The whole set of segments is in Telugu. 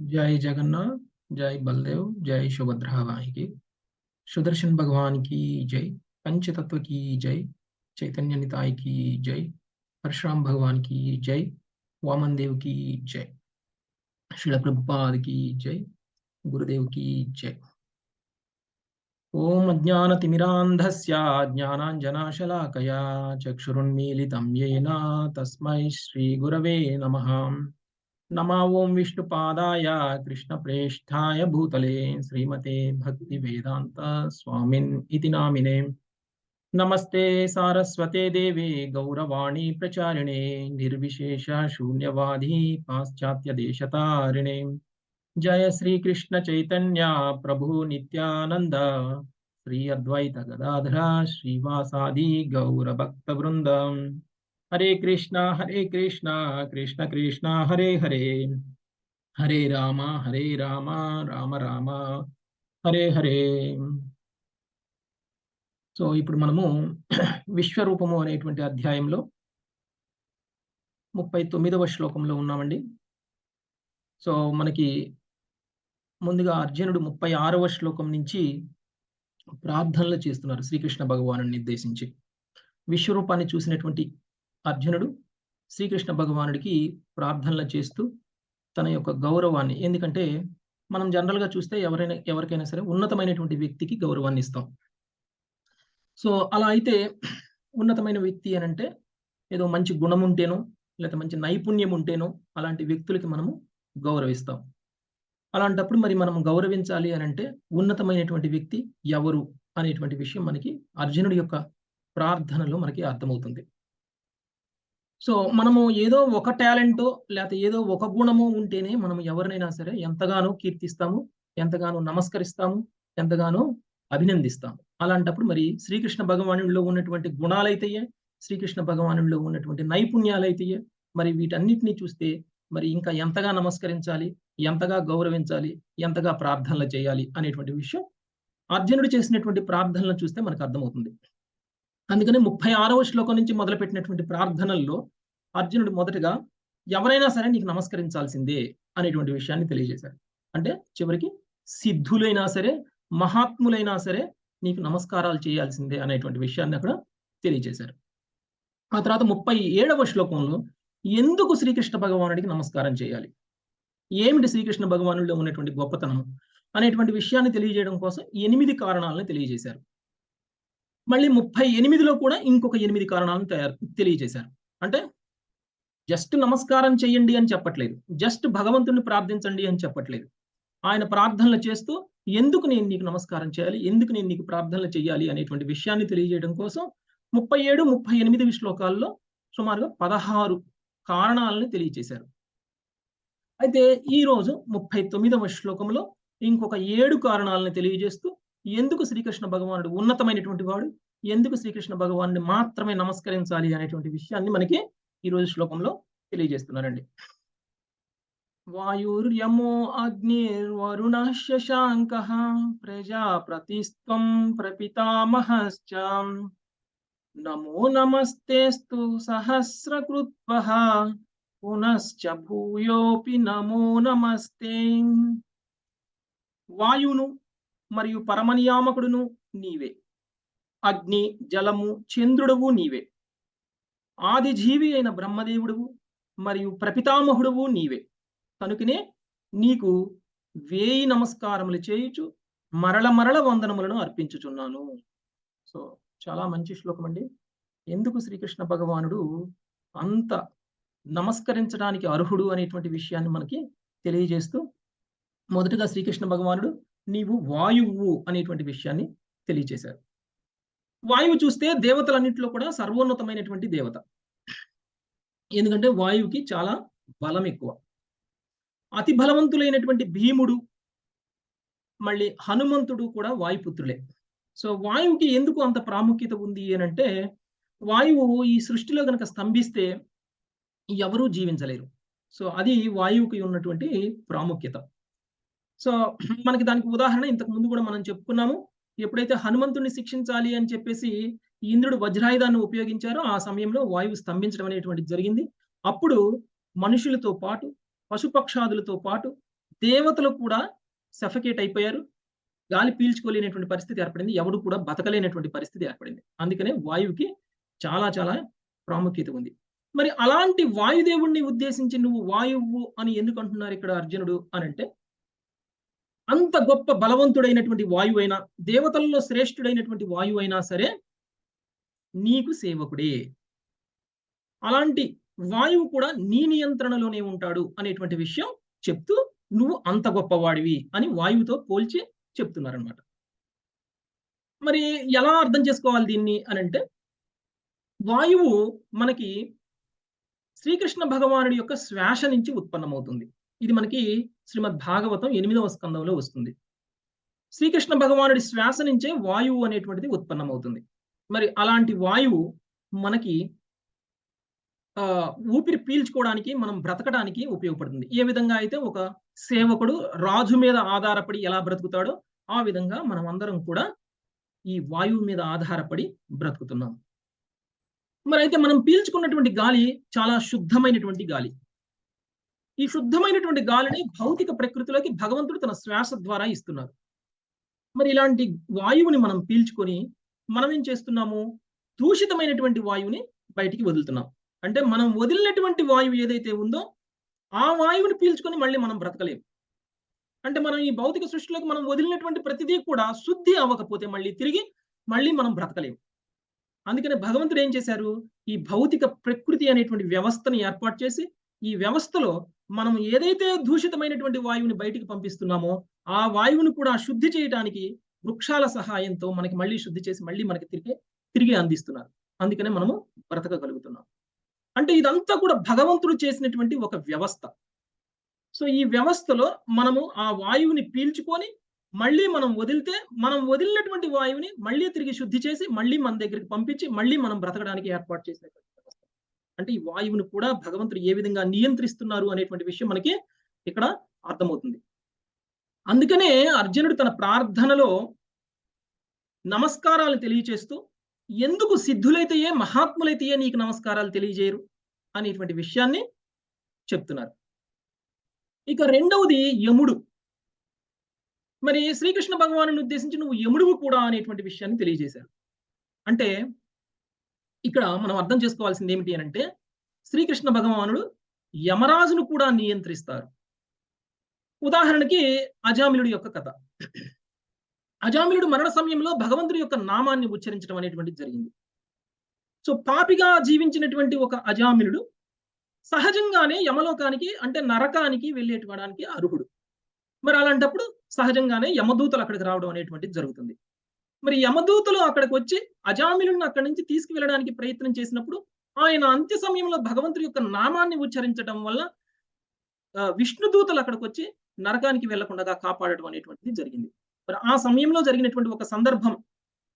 जय जगन्नाथ, जय बलदेव, जय सुभद्रा माई की सुदर्शन भगवान की जय, पंचतत्व की जय, चैतन्य निताय की जय, परशुराम भगवान की जय वामन देव की जय शिल प्रभुपाद की जय, गुरुदेव की जय। ॐ अज्ञानतिमिरान्धस्य ज्ञानाञ्जनाशलाकया, चक्षुरुन्मीलितं येन तस्मै श्रीगुरवे नमः। नमा ॐ विष्णुपादाय कृष्णप्रेष्ठाय भूतले श्रीमते भक्तिवेदान्त स्वामिन् इति नामिने। नमस्ते सारस्वते देवे, गौरवाणी प्रचारिणे, निर्विशेष शून्यवादी पाश्चात्यदेशतारिणे जय श्री कृष्ण चैतन्य, प्रभु नित्यानंद श्री अद्वैत गदाधरा, श्रीवासादि गौर హరే కృష్ణ హరే కృష్ణ కృష్ణ కృష్ణ హరే హరే. హరే రామ హరే రామ రామ రామ హరే హరే. సో ఇప్పుడు మనము విశ్వరూపము అనేటువంటి అధ్యాయంలో ముప్పై తొమ్మిదవ శ్లోకంలో ఉన్నామండి. సో మనకి ముందుగా అర్జునుడు ముప్పై ఆరవ శ్లోకం నుంచి ప్రార్థనలు చేస్తున్నారు శ్రీకృష్ణ భగవాను నిర్దేశించి. విశ్వరూపాన్ని చూసినటువంటి అర్జునుడు శ్రీకృష్ణ భగవానుడికి ప్రార్థనలు చేస్తూ తన యొక్క గౌరవాన్ని ఎందుకంటే మనం జనరల్గా చూస్తే ఎవరైనా ఎవరికైనా సరే ఉన్నతమైనటువంటి వ్యక్తికి గౌరవాన్ని ఇస్తాం. సో అలా అయితే ఉన్నతమైన వ్యక్తి అని అంటే ఏదో మంచి గుణం ఉంటేనో లేదా మంచి నైపుణ్యం ఉంటేనో అలాంటి వ్యక్తులకి మనము గౌరవిస్తాం. అలాంటప్పుడు మరి మనం గౌరవించాలి అని అంటే ఉన్నతమైనటువంటి వ్యక్తి ఎవరు అనేటువంటి విషయం మనకి అర్జునుడి యొక్క ప్రార్థనలో మనకి అర్థమవుతుంది. సో మనము ఏదో ఒక టాలెంటో లేకపోతే ఏదో ఒక గుణము ఉంటేనే మనం ఎవరినైనా సరే ఎంతగానో కీర్తిస్తాము ఎంతగానో నమస్కరిస్తాము ఎంతగానో అభినందిస్తాము. అలాంటప్పుడు మరి శ్రీకృష్ణ భగవానుడిలో ఉన్నటువంటి గుణాలైతేయే శ్రీకృష్ణ భగవానుడిలో ఉన్నటువంటి నైపుణ్యాలైతేయే మరి వీటన్నిటినీ చూస్తే మరి ఇంకా ఎంతగా నమస్కరించాలి ఎంతగా గౌరవించాలి ఎంతగా ప్రార్థనలు చేయాలి అనేటువంటి విషయం అర్జునుడు చేసినటువంటి ప్రార్థనలను చూస్తే మనకు అర్థమవుతుంది. అందుకని ముప్పై ఆరవ శ్లోకం నుంచి మొదలుపెట్టినటువంటి ప్రార్థనల్లో అర్జునుడు మొదటగా ఎవరైనా సరే నీకు నమస్కరించాల్సిందే అనేటువంటి విషయాన్ని తెలియజేశాడు. అంటే చివరికి సిద్ధులైనా సరే మహాత్ములైనా సరే నీకు నమస్కారాలు చేయాల్సిందే అనేటువంటి విషయాన్ని అక్కడ తెలియజేశారు. ఆ తర్వాత ముప్పై ఏడవ శ్లోకంలో ఎందుకు శ్రీకృష్ణ భగవానుడికి నమస్కారం చేయాలి? ఏమిటి శ్రీకృష్ణ భగవానుడిలో ఉన్నటువంటి గొప్పతనం అనేటువంటి విషయాన్ని తెలియజేయడం కోసం ఎనిమిది కారణాలను తెలియజేశారు. మళ్ళీ ముప్పై ఎనిమిదిలో కూడా ఇంకొక ఎనిమిది కారణాలను తయారు తెలియజేశారు. అంటే జస్ట్ నమస్కారం చేయండి అని చెప్పట్లేదు. జస్ట్ భగవంతుని ప్రార్థించండి అని చెప్పట్లేదు. ఆయన ప్రార్థనలు చేస్తూ ఎందుకు నేను నీకు నమస్కారం చేయాలి? ఎందుకు నేను నీకు ప్రార్థనలు చేయాలి అనేటువంటి విషయాన్ని తెలియజేయడం కోసం ముప్పై ఏడు ముప్పై ఎనిమిది శ్లోకాల్లో సుమారుగా పదహారు కారణాలను తెలియచేశారు. అయితే ఈ రోజు ముప్పై తొమ్మిదవ శ్లోకంలో ఇంకొక ఏడు కారణాలను తెలియజేస్తూ ఎందుకు శ్రీకృష్ణ భగవానుడు ఉన్నతమైనటువంటి వాడు? ఎందుకు శ్రీకృష్ణ భగవాన్ని మాత్రమే నమస్కరించాలి అనేటువంటి విషయాన్ని మనకి ఈ రోజు శ్లోకంలో తెలియజేస్తున్నారండి. వాయుర్యమో అగ్నిర్వరుణ శశాంక ప్రజాప్రతిస్త్వం ప్రపితామహశ్చ. నమో నమస్తేస్తు సహస్రకృత్వ. పునశ్చ భూయోపి నమో నమస్తే. వాయును మరియు పరమనియామకుడును నీవే. అగ్ని జలము చంద్రుడువు నీవే. ఆదిజీవి అయిన బ్రహ్మదేవుడువు మరియు ప్రపితామహుడువు నీవే. కనుకనే నీకు వేయి నమస్కారములు చేయుచు మరల మరల వందనములను అర్పించుచున్నాను. సో చాలా మంచి శ్లోకం అండి. ఎందుకు శ్రీకృష్ణ భగవానుడు అంత నమస్కరించడానికి అర్హుడు అనేటువంటి విషయాన్ని మనకి తెలియజేస్తూ మొదటగా శ్రీకృష్ణ భగవానుడు నీవు వాయువు అనేటువంటి విషయాన్ని తెలియజేశారు. వాయువు చూస్తే దేవతలన్నింటిలో కూడా సర్వోన్నతమైనటువంటి దేవత. ఎందుకంటే వాయువుకి చాలా బలం ఎక్కువ. అతి బలవంతులైనటువంటి భీముడు మళ్ళీ హనుమంతుడు కూడా వాయుపుత్రులే. సో వాయువుకి ఎందుకు అంత ప్రాముఖ్యత ఉంది అని అంటే వాయువు ఈ సృష్టిలో కనుక స్తంభిస్తే ఎవరూ జీవించలేరు. సో అది వాయువుకి ఉన్నటువంటి ప్రాముఖ్యత. సో మనకి దానికి ఉదాహరణ ఇంతకు ముందు కూడా మనం చెప్పుకున్నాము. ఎప్పుడైతే హనుమంతుడిని శిక్షించాలి అని చెప్పేసి ఇంద్రుడు వజ్రాయుధాన్ని ఉపయోగించారో ఆ సమయంలో వాయువు స్తంభించడం అనేటువంటిది జరిగింది. అప్పుడు మనుషులతో పాటు పశుపక్షాదులతో పాటు దేవతలు కూడా సఫకేట్ అయిపోయారు. గాలి పీల్చుకోలేనటువంటి పరిస్థితి ఏర్పడింది. ఎవడు కూడా బతకలేనటువంటి పరిస్థితి ఏర్పడింది. అందుకనే వాయువుకి చాలా చాలా ప్రాముఖ్యత ఉంది. మరి అలాంటి వాయుదేవుణ్ణి ఉద్దేశించి నువ్వు వాయువు అని ఎందుకు అంటున్నారు ఇక్కడ అర్జునుడు అని అంటే అంత గొప్ప బలవంతుడైనటువంటి వాయువు అయినా దేవతల్లో శ్రేష్ఠుడైనటువంటి వాయువు అయినా సరే నీకు సేవకుడే. అలాంటి వాయువు కూడా నీ నియంత్రణలోనే ఉంటాడు అనేటువంటి విషయం చెప్తూ నువ్వు అంత గొప్పవాడివి అని వాయువుతో పోల్చి చెప్తున్నారనమాట మరి ఎలా అర్థం చేసుకోవాలి దీన్ని అని అంటే వాయువు మనకి శ్రీకృష్ణ భగవానుడి యొక్క శ్వాస నుంచి ఉత్పన్నమవుతుంది. ఇది మనకి శ్రీమద్ భాగవతం ఎనిమిదవ స్కందంలో వస్తుంది. శ్రీకృష్ణ భగవానుడి శ్వాస నుంచే వాయువు అనేటువంటిది ఉత్పన్నమవుతుంది. మరి అలాంటి వాయువు మనకి ఆ ఊపిరి పీల్చుకోవడానికి మనం బ్రతకడానికి ఉపయోగపడుతుంది. ఏ విధంగా అయితే ఒక సేవకుడు రాజు మీద ఆధారపడి ఎలా బ్రతుకుతాడో ఆ విధంగా మనం అందరం కూడా ఈ వాయువు మీద ఆధారపడి బ్రతుకుతున్నాం. మరి అయితే మనం పీల్చుకున్నటువంటి గాలి చాలా శుద్ధమైనటువంటి గాలి. ఈ శుద్ధమైనటువంటి గాలిని భౌతిక ప్రకృతిలోకి భగవంతుడు తన శ్వాస ద్వారా ఇస్తున్నారు. మరి ఇలాంటి వాయువుని మనం పీల్చుకొని మనం ఏం చేస్తున్నాము? దూషితమైనటువంటి వాయువుని బయటికి వదులుతున్నాం. అంటే మనం వదిలినటువంటి వాయువు ఏదైతే ఉందో ఆ వాయువుని పీల్చుకొని మళ్ళీ మనం బ్రతకలేము అంటే మనం ఈ భౌతిక సృష్టిలోకి మనం వదిలినటువంటి ప్రతిదీ కూడా శుద్ధి అవ్వకపోతే మళ్ళీ తిరిగి మళ్ళీ మనం బ్రతకలేము అందుకని భగవంతుడు ఏం చేశారు? ఈ భౌతిక ప్రకృతి అనేటువంటి వ్యవస్థను ఏర్పాటు చేసి ఈ వ్యవస్థలో మనం ఏదైతే దూషితమైనటువంటి వాయువుని బయటికి పంపిస్తున్నామో ఆ వాయువుని కూడా శుద్ధి చేయడానికి వృక్షాల సహాయంతో మనకి మళ్ళీ శుద్ధి చేసి మళ్ళీ మనకి తిరిగి తిరిగి అందిస్తున్నారు. అందుకనే మనము బ్రతకగలుగుతున్నాం. అంటే ఇదంతా కూడా భగవంతుడు చేసినటువంటి ఒక వ్యవస్థ. సో ఈ వ్యవస్థలో మనము ఆ వాయువుని పీల్చుకొని మళ్ళీ మనం వదిలితే మనం వదిలినటువంటి వాయువుని మళ్ళీ తిరిగి శుద్ధి చేసి మళ్ళీ మన దగ్గరికి పంపించి మళ్ళీ మనం బ్రతకడానికి ఏర్పాటు చేసినటువంటి అంటే ఈ వాయువుని కూడా భగవంతుడు ఏ విధంగా నియంత్రిస్తున్నారు అనేటువంటి విషయం మనకి ఇక్కడ అర్థమవుతుంది. అందుకనే అర్జునుడు తన ప్రార్థనలో నమస్కారాలు తెలియచేస్తూ ఎందుకు సిద్ధులైతేయే మహాత్ములైతేయే నీకు నమస్కారాలు తెలియజేయరు? అనేటువంటి విషయాన్ని చెప్తున్నారు. ఇక రెండవది యముడు. మరి శ్రీకృష్ణ భగవాను ఉద్దేశించి నువ్వు యముడువు కూడా అనేటువంటి విషయాన్ని తెలియజేశారు. అంటే ఇక్కడ మనం అర్థం చేసుకోవాల్సింది ఏమిటి అని అంటే శ్రీకృష్ణ భగవానుడు యమరాజును కూడా నియంత్రిస్తారు. ఉదాహరణకి అజామిలుడి యొక్క కథ. అజామిలుడు మరణ సమయంలో భగవంతుడి యొక్క నామాన్ని ఉచ్చరించడం అనేటువంటిది జరిగింది. సో పాపిగా జీవించినటువంటి ఒక అజామిలుడు సహజంగానే యమలోకానికి అంటే నరకానికి వెళ్ళేటడానికి అర్హుడు. మరి అలాంటప్పుడు సహజంగానే యమదూతలు అక్కడికి రావడం అనేటువంటిది జరుగుతుంది. మరి యమదూతలు అక్కడికి వచ్చి అజామిలను అక్కడి నుంచి తీసుకువెళ్ళడానికి ప్రయత్నం చేసినప్పుడు ఆయన అంత్య సమయంలో భగవంతుడి యొక్క నామాన్ని ఉచ్చరించడం వల్ల విష్ణుదూతలు అక్కడికి వచ్చి నరకానికి వెళ్ళకుండా కాపాడటం అనేటువంటిది జరిగింది. మరి ఆ సమయంలో జరిగినటువంటి ఒక సందర్భం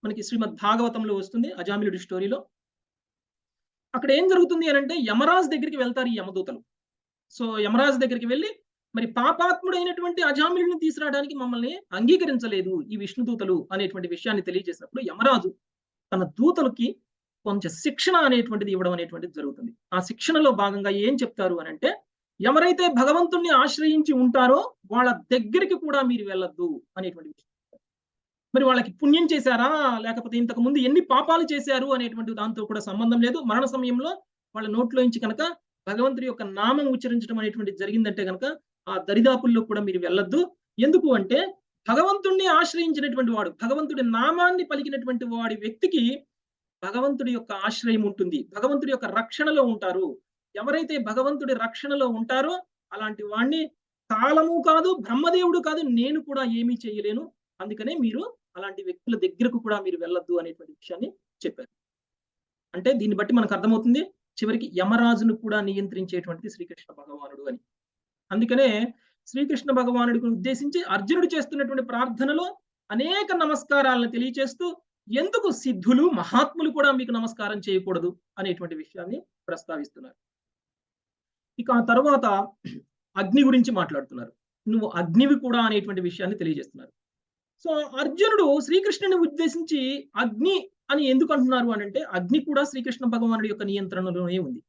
మనకి శ్రీమద్ భాగవతంలో వస్తుంది అజామిలుడి స్టోరీలో. అక్కడ ఏం జరుగుతుంది అని అంటే యమరాజ్ దగ్గరికి వెళ్తారు ఈ యమదూతలు. సో యమరాజ్ దగ్గరికి వెళ్ళి మరి పాపాత్ముడైనటువంటి అజామిలుడిని తీసుకురావడానికి మమ్మల్ని అంగీకరించలేదు ఈ విష్ణుదూతలు అనేటువంటి విషయాన్ని తెలియజేసినప్పుడు యమరాజు తన దూతలకి కొంచెం శిక్షణ అనేటువంటిది ఇవ్వడం అనేటువంటిది జరుగుతుంది. ఆ శిక్షణలో భాగంగా ఏం చెప్తారు అని అంటే ఎవరైతే భగవంతుణ్ణి ఆశ్రయించి ఉంటారో వాళ్ళ దగ్గరికి కూడా మీరు వెళ్ళొద్దు అనేటువంటి విషయం మరి వాళ్ళకి పుణ్యం చేశారా? లేకపోతే ఇంతకు ముందు ఎన్ని పాపాలు చేశారు? అనేటువంటి దాంతో కూడా సంబంధం లేదు. మరణ సమయంలో వాళ్ళ నోట్లోంచి కనుక భగవంతుడి యొక్క నామం ఉచ్చరించడం అనేటువంటి జరిగిందంటే కనుక ఆ దరిదాపుల్లో కూడా మీరు వెళ్ళొద్దు. ఎందుకు అంటే భగవంతుణ్ణి ఆశ్రయించినటువంటి వాడు భగవంతుడి నామాన్ని పలికినటువంటి వాడి వ్యక్తికి భగవంతుడి యొక్క ఆశ్రయం ఉంటుంది. భగవంతుడి యొక్క రక్షణలో ఉంటారు. ఎవరైతే భగవంతుడి రక్షణలో ఉంటారో అలాంటి వాణ్ణి కాలము కాదు బ్రహ్మదేవుడు కాదు నేను కూడా ఏమీ చేయలేను. అందుకనే మీరు అలాంటి వ్యక్తుల దగ్గరకు కూడా మీరు వెళ్ళొద్దు అనేటువంటి విషయాన్ని చెప్పారు. అంటే దీన్ని బట్టి మనకు అర్థమవుతుంది చివరికి యమరాజును కూడా నియంత్రించేటువంటిది శ్రీకృష్ణ భగవానుడు అని. అందుకనే శ్రీకృష్ణ భగవానుడికి ఉద్దేశించి అర్జునుడు చేస్తున్నటువంటి ప్రార్థనలో అనేక నమస్కారాలను తెలియచేస్తూ ఎందుకు సిద్ధులు మహాత్ములు కూడా మీకు నమస్కారం చేయకూడదు అనేటువంటి విషయాన్ని ప్రస్తావిస్తున్నారు. ఇక ఆ తర్వాత అగ్ని గురించి మాట్లాడుతున్నారు. నువ్వు అగ్నివి కూడా అనేటువంటి విషయాన్ని తెలియజేస్తున్నారు. సో అర్జునుడు శ్రీకృష్ణుని ఉద్దేశించి అగ్ని అని ఎందుకు అంటున్నారు అని అంటే అగ్ని కూడా శ్రీకృష్ణ భగవానుడి యొక్క నియంత్రణలోనే ఉంది.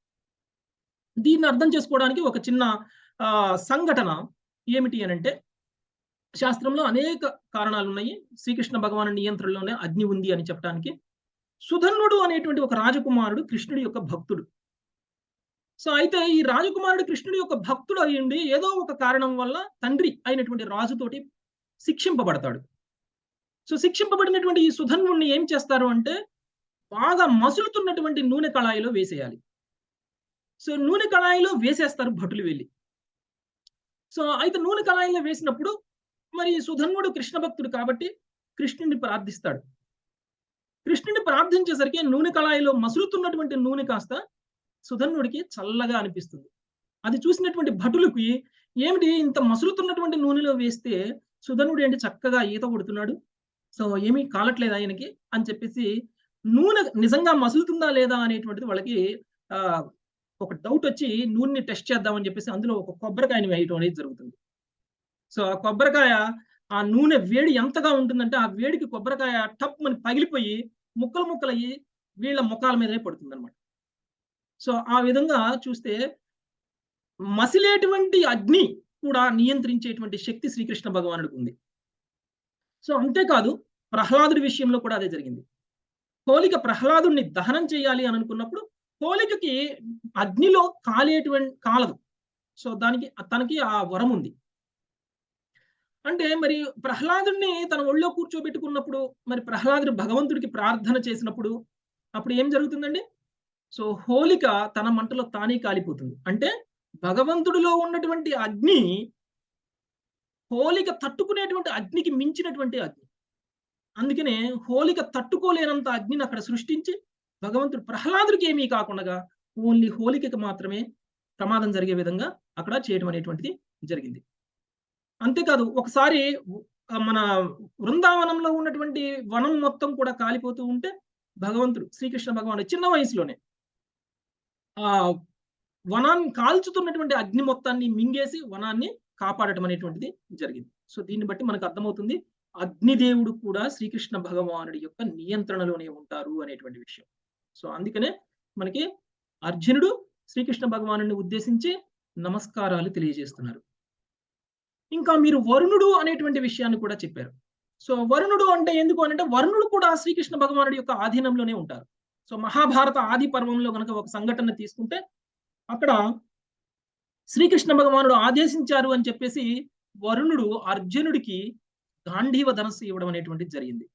దీన్ని అర్థం చేసుకోవడానికి ఒక చిన్న సంఘటన ఏమిటి అని అంటే శాస్త్రంలో అనేక కారణాలు ఉన్నాయి శ్రీకృష్ణ భగవాను నియంత్రణలోనే అగ్ని ఉంది అని చెప్పడానికి సుధన్వుడు అనేటువంటి ఒక రాజకుమారుడు కృష్ణుడి యొక్క భక్తుడు. సో అయితే ఈ రాజకుమారుడు కృష్ణుడి యొక్క భక్తుడు అయ్యండి ఏదో ఒక కారణం వల్ల తండ్రి అయినటువంటి రాజుతోటి శిక్షింపబడతాడు. సో శిక్షింపబడినటువంటి ఈ సుధన్వుడిని ఏం చేస్తారు అంటే బాగా మసులుతున్నటువంటి నూనె కళాయిలో వేసేయాలి. సో నూనె కళాయిలో వేసేస్తారు భటులు వెళ్ళి. సో అయితే నూనె కళాయిలో వేసినప్పుడు మరి సుధన్వుడు కృష్ణ భక్తుడు కాబట్టి కృష్ణుడిని ప్రార్థిస్తాడు. కృష్ణుడిని ప్రార్థించేసరికి నూనె కళాయిలో మసులుతున్నటువంటి నూనె కాస్త సుధన్వుడికి చల్లగా అనిపిస్తుంది. అది చూసినటువంటి భటులకి ఏమిటి ఇంత మసులుతున్నటువంటి నూనెలో వేస్తే సుధనుడు ఏంటి చక్కగా ఈత కొడుతున్నాడు? సో ఏమీ కాలట్లేదు ఆయనకి అని చెప్పేసి నూనె నిజంగా మసులుతుందా లేదా అనేటువంటిది వాళ్ళకి ఆ ఒక డౌట్ వచ్చి నూనెని టెస్ట్ చేద్దామని చెప్పేసి అందులో ఒక కొబ్బరికాయని వేయటం అనేది జరుగుతుంది. సో ఆ కొబ్బరికాయ ఆ నూనె వేడి ఎంతగా ఉంటుందంటే ఆ వేడికి కొబ్బరికాయ టప్ అని పగిలిపోయి ముక్కలు ముక్కలయ్యి వీళ్ళ ముఖాల మీదనే పడుతుంది అనమాట సో ఆ విధంగా చూస్తే మసిలేటువంటి అగ్ని కూడా నియంత్రించేటువంటి శక్తి శ్రీకృష్ణ భగవానుడికి ఉంది. సో అంతేకాదు ప్రహ్లాదుడి విషయంలో కూడా అదే జరిగింది. కోలిక ప్రహ్లాదుడిని దహనం చేయాలి అని అనుకున్నప్పుడు హోలికకి అగ్నిలో కాలేటువంటి కాలదు. సో దానికి తనకి ఆ వరం ఉంది. అంటే మరి ప్రహ్లాదుడిని తన ఒళ్ళో కూర్చోబెట్టుకున్నప్పుడు మరి ప్రహ్లాదుడు భగవంతుడికి ప్రార్థన చేసినప్పుడు అప్పుడు ఏం జరుగుతుందండి? సో హోలిక తన మంటలో తానే కాలిపోతుంది. అంటే భగవంతుడిలో ఉన్నటువంటి అగ్ని హోలిక తట్టుకునేటువంటి అగ్నికి మించినటువంటి అగ్ని. అందుకనే హోలిక తట్టుకోలేనంత అగ్నిని అక్కడ సృష్టించి భగవంతుడు ప్రహ్లాదుడికి ఏమీ కాకుండా ఓన్లీ హోలికకి మాత్రమే ప్రమాదం జరిగే విధంగా అక్కడ చేయడం అనేటువంటిది జరిగింది. అంతేకాదు ఒకసారి మన వృందావనంలో ఉన్నటువంటి వనం మొత్తం కూడా కాలిపోతూ ఉంటే భగవంతుడు శ్రీకృష్ణ భగవానుడు చిన్న వయసులోనే ఆ వనాన్ని కాల్చుతున్నటువంటి అగ్ని మొత్తాన్ని మింగేసి వనాన్ని కాపాడటం అనేటువంటిది జరిగింది. సో దీన్ని బట్టి మనకు అర్థమవుతుంది అగ్నిదేవుడు కూడా శ్రీకృష్ణ భగవానుడి యొక్క నియంత్రణలోనే ఉంటారు అనేటువంటి విషయం. సో అందుకనే మనకి అర్జునుడు శ్రీకృష్ణ భగవాను ఉద్దేశించి నమస్కారాలు తెలియజేస్తున్నారు. ఇంకా మీరు వరుణుడు అనేటువంటి విషయాన్ని కూడా చెప్పారు. సో వరుణుడు అంటే ఎందుకు అంటే వరుణుడు కూడా శ్రీకృష్ణ భగవానుడి యొక్క ఆధీనంలోనే ఉంటారు. సో మహాభారత ఆది పర్వంలో కనుక ఒక సంఘటన తీసుకుంటే అక్కడ శ్రీకృష్ణ భగవానుడు ఆదేశించారు అని చెప్పేసి వరుణుడు అర్జునుడికి గాంధీవ ధనస్సు ఇవ్వడం అనేటువంటిది జరిగింది.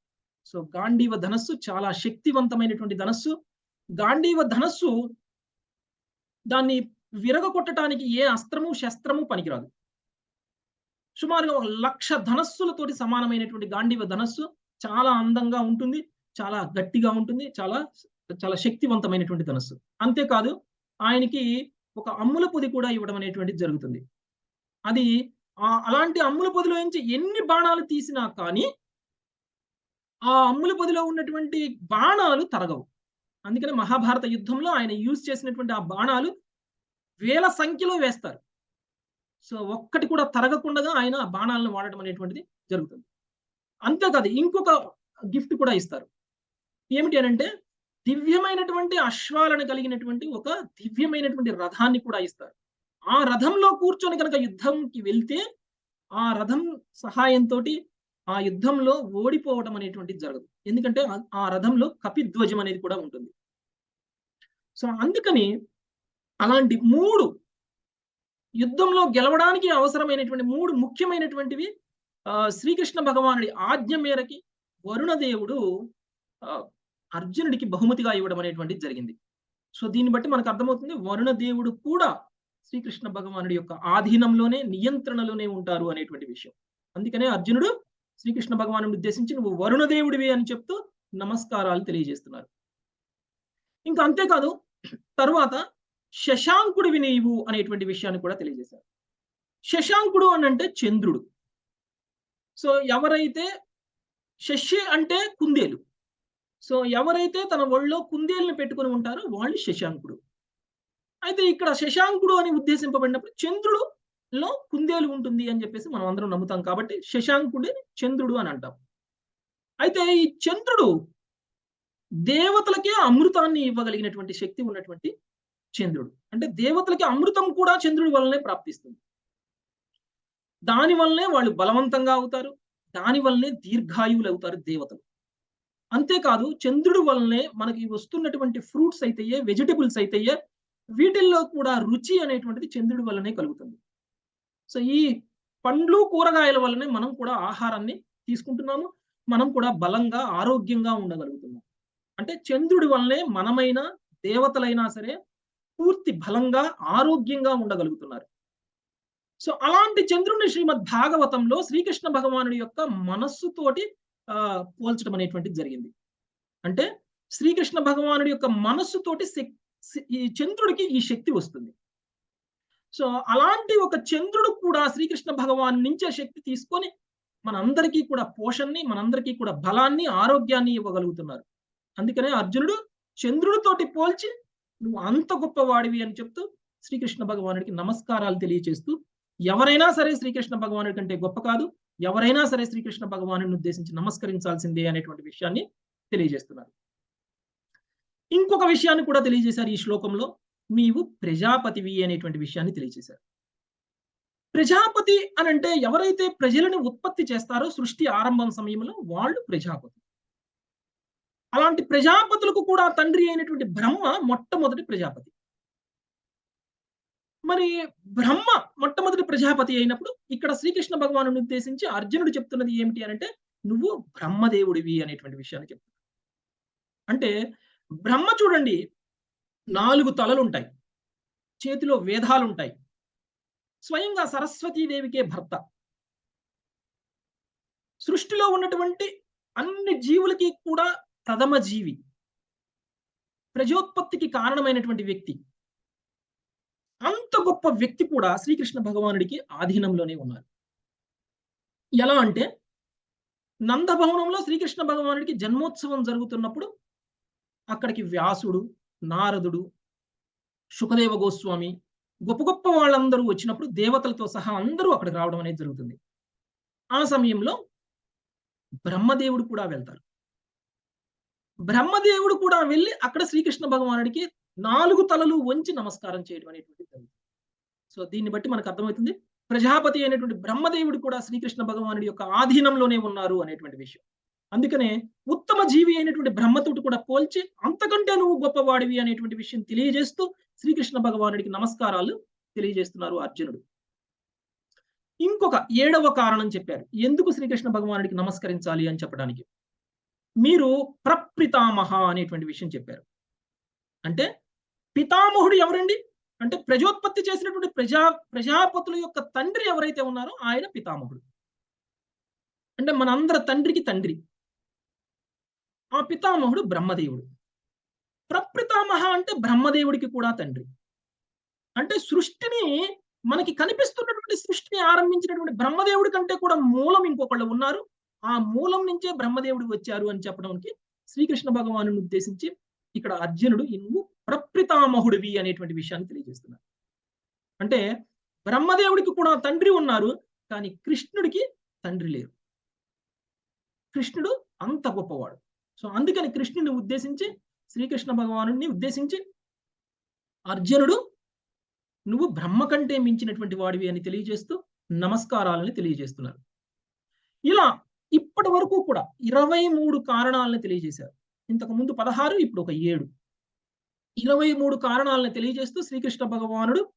సో గాంధీవ ధనస్సు చాలా శక్తివంతమైనటువంటి ధనస్సు. గాంధీవ ధనస్సు దాన్ని విరగొట్టడానికి ఏ అస్త్రము శస్త్రము పనికిరాదు. సుమారుగా ఒక లక్ష ధనస్సులతోటి సమానమైనటువంటి గాంధీవ ధనస్సు చాలా అందంగా ఉంటుంది చాలా గట్టిగా ఉంటుంది చాలా చాలా శక్తివంతమైనటువంటి ధనస్సు. అంతేకాదు ఆయనకి ఒక అమ్ముల పొది కూడా ఇవ్వడం అనేటువంటిది జరుగుతుంది. అది అలాంటి అమ్ముల పొదిలో నుంచి ఎన్ని బాణాలు తీసినా కానీ ఆ అమ్ముల పొదిలో ఉన్నటువంటి బాణాలు తరగవు. అందుకని మహాభారత యుద్ధంలో ఆయన యూజ్ చేసినటువంటి ఆ బాణాలు వేల సంఖ్యలో వేస్తారు. సో ఒక్కటి కూడా తరగకుండా ఆయన ఆ బాణాలను వాడటం అనేటువంటిది జరుగుతుంది. అంతేకాదు ఇంకొక గిఫ్ట్ కూడా ఇస్తారు. ఏమిటి అని అంటే దివ్యమైనటువంటి అశ్వాలను కలిగినటువంటి ఒక దివ్యమైనటువంటి రథాన్ని కూడా ఇస్తారు. ఆ రథంలో కూర్చొని కనుక యుద్ధంకి వెళ్తే ఆ రథం సహాయంతో ఆ యుద్ధంలో ఓడిపోవడం అనేటువంటిది జరగదు. ఎందుకంటే ఆ రథంలో కపిధ్వజం అనేది కూడా ఉంటుంది. సో అందుకని అలాంటి మూడు యుద్ధంలో గెలవడానికి అవసరమైనటువంటి మూడు ముఖ్యమైనటువంటివి శ్రీకృష్ణ భగవానుడి ఆజ్ఞ మేరకి వరుణదేవుడు అర్జునుడికి బహుమతిగా ఇవ్వడం అనేటువంటిది జరిగింది. సో దీన్ని బట్టి మనకు అర్థమవుతుంది వరుణదేవుడు కూడా శ్రీకృష్ణ భగవానుడి యొక్క ఆధీనంలోనే నియంత్రణలోనే ఉంటారు అనేటువంటి విషయం. అందుకనే అర్జునుడు శ్రీకృష్ణ భగవాను ఉద్దేశించి నువ్వు వరుణదేవుడివి అని చెప్తూ నమస్కారాలు తెలియజేస్తున్నారు. ఇంకా అంతేకాదు తరువాత శశాంకుడివి నీవు అనేటువంటి విషయాన్ని కూడా తెలియజేశారు. శశాంకుడు అని అంటే చంద్రుడు. సో ఎవరైతే శశి అంటే కుందేలు. సో ఎవరైతే తన ఒళ్ళో కుందేలుని పెట్టుకుని ఉంటారో వాళ్ళు శశాంకుడు. అయితే ఇక్కడ శశాంకుడు అని ఉద్దేశింపబడినప్పుడు చంద్రుడు లో కుందేలు ఉంటుంది అని చెప్పేసి మనం అందరం నమ్ముతాం కాబట్టి శశాంకుడి చంద్రుడు అని అంటాం. అయితే ఈ చంద్రుడు దేవతలకే అమృతాన్ని ఇవ్వగలిగినటువంటి శక్తి ఉన్నటువంటి చంద్రుడు. అంటే దేవతలకి అమృతం కూడా చంద్రుడి వల్లనే ప్రాప్తిస్తుంది. దాని వల్లనే వాళ్ళు బలవంతంగా అవుతారు. దాని వల్లనే దీర్ఘాయువులు అవుతారు దేవతలు. అంతేకాదు చంద్రుడి వల్లనే మనకి వస్తున్నటువంటి ఫ్రూట్స్ అయితేయే వెజిటబుల్స్ అయితేయే వీటిల్లో కూడా రుచి అనేటువంటిది చంద్రుడి వల్లనే కలుగుతుంది. సో ఈ పండ్లు కూరగాయల వల్లనే మనం కూడా ఆహారాన్ని తీసుకుంటున్నాము. మనం కూడా బలంగా ఆరోగ్యంగా ఉండగలుగుతున్నాం. అంటే చంద్రుడి వల్లనే మనమైనా దేవతలైనా సరే పూర్తి బలంగా ఆరోగ్యంగా ఉండగలుగుతున్నారు. సో అలాంటి చంద్రుని శ్రీమద్ భాగవతంలో శ్రీకృష్ణ భగవానుడి యొక్క మనస్సుతోటి ఆ పోల్చడం అనేటువంటిది జరిగింది. అంటే శ్రీకృష్ణ భగవానుడి యొక్క మనస్సుతోటి ఈ చంద్రుడికి ఈ శక్తి వస్తుంది. సో అలాంటి ఒక చంద్రుడు కూడా శ్రీకృష్ణ భగవాన్ నుంచే శక్తి తీసుకొని మనందరికీ కూడా పోషణని మనందరికీ కూడా బలాన్ని ఆరోగ్యాన్ని ఇవ్వగలుగుతున్నారు. అందుకనే అర్జునుడు చంద్రుడితోటి పోల్చి నువ్వు అంత గొప్పవాడివి అని చెప్తూ శ్రీకృష్ణ భగవానుడికి నమస్కారాలు తెలియచేస్తూ ఎవరైనా సరే శ్రీకృష్ణ భగవానుడి కంటే గొప్ప కాదు ఎవరైనా సరే శ్రీకృష్ణ భగవాను ఉద్దేశించి నమస్కరించాల్సిందే అనేటువంటి విషయాన్ని తెలియజేస్తున్నారు. ఇంకొక విషయాన్ని కూడా తెలియజేశారు ఈ శ్లోకంలో. నీవు ప్రజాపతివి అనేటువంటి విషయాన్ని తెలియజేశారు ప్రజాపతి అని అంటే ఎవరైతే ప్రజలను ఉత్పత్తి చేస్తారో సృష్టి ఆరంభం సమయంలో వాళ్ళు ప్రజాపతి. అలాంటి ప్రజాపతులకు కూడా తండ్రి అయినటువంటి బ్రహ్మ మొట్టమొదటి ప్రజాపతి. మరి బ్రహ్మ మొట్టమొదటి ప్రజాపతి అయినప్పుడు ఇక్కడ శ్రీకృష్ణ భగవాను ఉద్దేశించి అర్జునుడు చెప్తున్నది ఏమిటి అని అంటే నువ్వు బ్రహ్మదేవుడివి అనేటువంటి విషయాన్ని చెప్తున్నాడు అంటే బ్రహ్మ చూడండి నాలుగు తలలుంటాయి. చేతిలో వేధాలుంటాయి స్వయంగా సరస్వతీదేవికే భర్త. సృష్టిలో ఉన్నటువంటి అన్ని జీవులకి కూడా ప్రథమ జీవి. ప్రజోత్పత్తికి కారణమైనటువంటి వ్యక్తి. అంత గొప్ప వ్యక్తి కూడా శ్రీకృష్ణ భగవానుడికి ఆధీనంలోనే ఉన్నారు. ఎలా అంటే నందభవనంలో శ్రీకృష్ణ భగవానుడికి జన్మోత్సవం జరుగుతున్నప్పుడు అక్కడికి వ్యాసుడు నారదుడు సుఖదేవ గోస్వామి గొప్ప గొప్ప వాళ్ళందరూ వచ్చినప్పుడు దేవతలతో సహా అందరూ అక్కడికి రావడం అనేది జరుగుతుంది. ఆ సమయంలో బ్రహ్మదేవుడు కూడా వెళ్తారు. బ్రహ్మదేవుడు కూడా వెళ్ళి అక్కడ శ్రీకృష్ణ భగవానుడికి నాలుగు తలలు వంచి నమస్కారం చేయడం అనేటువంటిది జరుగుతుంది. సో దీన్ని బట్టి మనకు అర్థమవుతుంది ప్రజాపతి అయినటువంటి బ్రహ్మదేవుడు కూడా శ్రీకృష్ణ భగవానుడి యొక్క ఆధీనంలోనే ఉన్నారు అనేటువంటి విషయం. అందుకనే ఉత్తమ జీవి అయినటువంటి బ్రహ్మతోటి కూడా పోల్చి అంతకంటే నువ్వు గొప్పవాడివి అనేటువంటి విషయం తెలియజేస్తూ శ్రీకృష్ణ భగవానుడికి నమస్కారాలు తెలియజేస్తున్నారు అర్జునుడు. ఇంకొక ఏడవ కారణం చెప్పారు. ఎందుకు శ్రీకృష్ణ భగవానుడికి నమస్కరించాలి అని చెప్పడానికి? మీరు ప్రప్రితామహ అనేటువంటి విషయం చెప్పారు. అంటే పితామహుడు ఎవరండి? అంటే ప్రజోత్పత్తి చేసినటువంటి ప్రజా ప్రజాపతుల యొక్క తండ్రి ఎవరైతే ఉన్నారో ఆయన పితామహుడు. అంటే మనందరి తండ్రికి తండ్రి. ఆ పితామహుడు బ్రహ్మదేవుడు. ప్రప్రితామహ అంటే బ్రహ్మదేవుడికి కూడా తండ్రి. అంటే సృష్టిని మనకి కనిపిస్తున్నటువంటి సృష్టిని ఆరంభించినటువంటి బ్రహ్మదేవుడి కంటే కూడా మూలం ఇంకొకళ్ళు ఉన్నారు. ఆ మూలం నుంచే బ్రహ్మదేవుడు వచ్చారు అని చెప్పడానికి శ్రీకృష్ణ భగవాను ఉద్దేశించి ఇక్కడ అర్జునుడు నువ్వు ప్రప్రితామహుడివి అనేటువంటి విషయాన్ని తెలియజేస్తున్నారు. అంటే బ్రహ్మదేవుడికి కూడా తండ్రి ఉన్నారు కానీ కృష్ణుడికి తండ్రి లేరు. కృష్ణుడు అంత గొప్పవాడు. సో అందుకని కృష్ణుని ఉద్దేశించి శ్రీకృష్ణ భగవాను ఉద్దేశించి అర్జునుడు నువ్వు బ్రహ్మ కంటే మించినటువంటి వాడివి అని తెలియజేస్తూ నమస్కారాలని తెలియజేస్తున్నారు. ఇలా ఇప్పటి వరకు కూడా ఇరవై మూడు కారణాలను తెలియజేశారు. ఇంతకు ముందు పదహారు ఇప్పుడు ఒక ఏడు. ఇరవై మూడు కారణాలను తెలియజేస్తూ శ్రీకృష్ణ భగవానుడు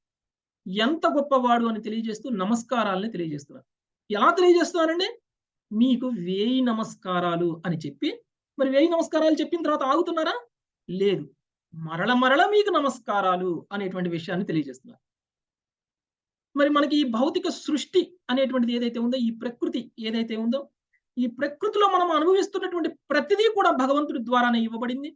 ఎంత గొప్పవాడు అని తెలియజేస్తూ నమస్కారాలని తెలియజేస్తున్నారు. ఎలా తెలియజేస్తున్నారండి? మీకు వేయి నమస్కారాలు అని చెప్పి మరి వేయి నమస్కారాలు చెప్పిన తర్వాత ఆగుతున్నారా? లేదు. మరల మరల మీకు నమస్కారాలు అనేటువంటి విషయాన్ని తెలియజేస్తున్నారు. మరి మనకి ఈ భౌతిక సృష్టి అనేటువంటిది ఏదైతే ఉందో ఈ ప్రకృతి ఏదైతే ఉందో ఈ ప్రకృతిలో మనం అనుభవిస్తున్నటువంటి ప్రతిదీ కూడా భగవంతుడి ద్వారానే ఇవ్వబడింది.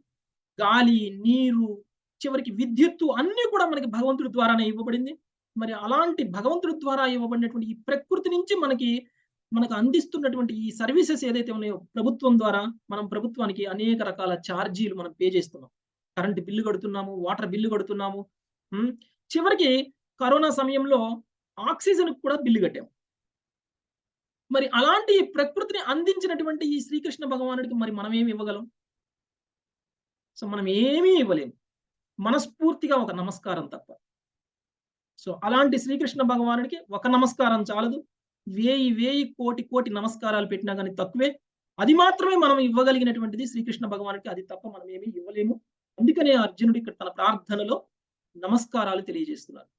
గాలి నీరు చివరికి విద్యుత్తు అన్ని కూడా మనకి భగవంతుడి ద్వారానే ఇవ్వబడింది. మరి అలాంటి భగవంతుడి ద్వారా ఇవ్వబడినటువంటి ఈ ప్రకృతి నుంచి మనకి మనకు అందిస్తున్నటువంటి ఈ సర్వీసెస్ ఏదైతే ఉన్నాయో ప్రభుత్వం ద్వారా మనం ప్రభుత్వానికి అనేక రకాల ఛార్జీలు మనం పే చేస్తున్నాం. కరెంట్ బిల్లు కడుతున్నాము వాటర్ బిల్లు కడుతున్నాము చివరికి కరోనా సమయంలో ఆక్సిజన్ కూడా బిల్లు కట్టాము మరి అలాంటి ప్రకృతిని అందించినటువంటి ఈ శ్రీకృష్ణ భగవానుడికి మరి మనం ఏమి ఇవ్వగలం? సో మనం ఏమీ ఇవ్వలేము మనస్ఫూర్తిగా ఒక నమస్కారం తప్ప. సో అలాంటి శ్రీకృష్ణ భగవానుడికి ఒక నమస్కారం చాలదు. వేయి వేయి కోటి కోటి నమస్కారాలు పెట్టినా కానీ తక్కువే. అది మాత్రమే మనం ఇవ్వగలిగినటువంటిది శ్రీకృష్ణ భగవానికి అది తప్ప మనం ఏమీ ఇవ్వలేము. అందుకనే అర్జునుడు ఇక్కడ తన ప్రార్థనలో నమస్కారాలు తెలియజేస్తున్నారు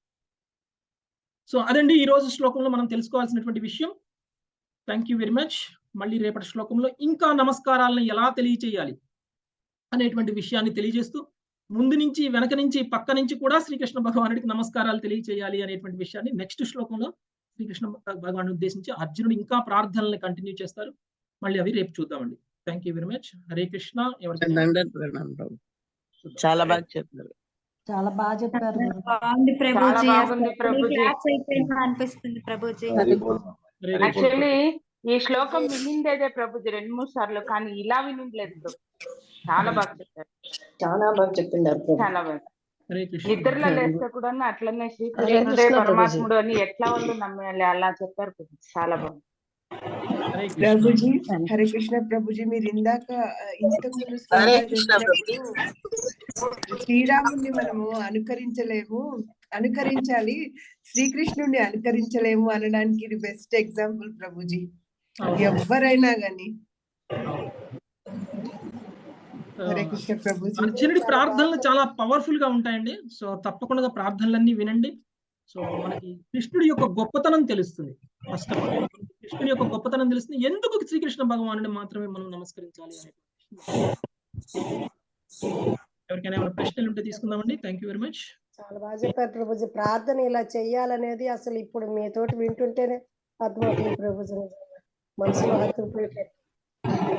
సో అదండి ఈ రోజు శ్లోకంలో మనం తెలుసుకోవాల్సినటువంటి విషయం. థ్యాంక్ యూ వెరీ మచ్ మళ్ళీ రేపటి శ్లోకంలో ఇంకా నమస్కారాలను ఎలా తెలియచేయాలి అనేటువంటి విషయాన్ని తెలియజేస్తూ ముందు నుంచి వెనక నుంచి పక్క నుంచి కూడా శ్రీకృష్ణ భగవానుడికి నమస్కారాలు తెలియచేయాలి అనేటువంటి విషయాన్ని నెక్స్ట్ శ్లోకంలో శ్రీకృష్ణ భగవాను ఉద్దేశించి అర్జునుడు ఇంకా ప్రార్థనల్ని కంటిన్యూ చేస్తారు. మళ్ళీ అవి రేపు చూద్దామండి. Thank you very much Hare Krishna చాలా బాగా చెప్పారు. చాలా బాగా చెప్పారు. అనిపిస్తుంది ప్రభుజీ. యాక్చువల్లీ ఈ శ్లోకం వినిందేదే ప్రభుజీ రెండు మూడు సార్లు కానీ ఇలా వినిండలేదు. చాలా బాగా చెప్పారు. చాలా బాగా చెప్పిండారు. చాలా బాగా నిద్రలో లేస్తే కూడా అట్లనే శ్రీకృష్ణుడే. పరమాత్ముడు అని ఎట్లా వాళ్ళు నమ్మాలి అలా చెప్పారు. చాలా బాగుంది హరే కృష్ణ ప్రభుజీ హరే కృష్ణ ప్రభుజీ మీరు ఇందాక ఆ, ఇంతకు ముందు హరే శ్లోకాలు కృష్ణ చెప్పినప్పుడు శ్రీరాముని మనము అనుకరించలేము అనుకరించాలి శ్రీకృష్ణుడిని అనుకరించలేము అనడానికి ఇది బెస్ట్ ఎగ్జాంపుల్ ప్రభుజీ అవును. ఎవరైనా గాని సో, హరే కృష్ణ ప్రభుజీ అర్జునుడి ప్రార్థనలు చాలా పవర్ఫుల్గా ఉంటాయండి. సో తప్పకుండా ప్రార్థనలన్నీ వినండి. సో మనకి కృష్ణుడి యొక్క గొప్పతనం తెలుస్తుంది. ఫస్ట్ ఆఫ్ ఆల్ కృష్ణుడి యొక్క గొప్పతనం తెలుస్తుంది. ఎందుకు శ్రీకృష్ణ భగవానుని మాత్రమే మనం నమస్కరించాలి అనే ఎవరికైనా ఏమైనా ప్రశ్నలు ఉంటే తీసుకుందామండి. థ్యాంక్ యూ వెరీ మచ్ చాలా బాగా చెప్పారు ప్రభుజీ ప్రార్థన ఇలా చెయ్యాలనేది అసలు ఇప్పుడు మీతోటి వింటుంటేనే అర్థమవుతుంది ప్రభుజీ. మనసులో హత్తుకుపోయేటట్టు